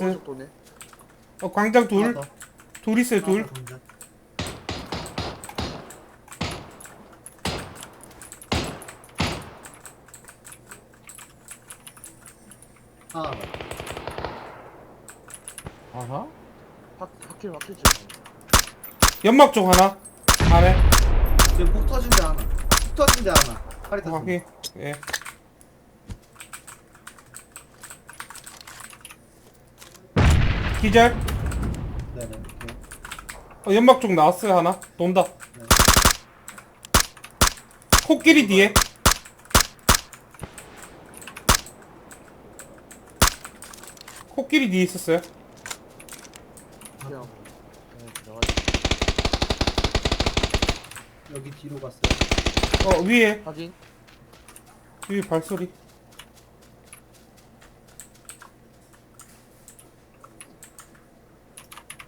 오른쪽 도네. 어 광장 둘 하나 더. 둘 있어요 하나 둘더 동작. 하나 더. 아하 확 확킬 확킬 지 연막 쪽 하나 안에 지금 폭 터진 데 하나. 폭 터진 데 하나. 팔이 어, 탔습니다. 확인 예 기절 네네. 어, 연막 쪽 나왔어요 하나 돈다 네. 코끼리 뒤에 코끼리 뒤에 있었어요 그냥 네, 들어가. 여기 뒤로 갔어요. 어 위에 확인. 위에 발소리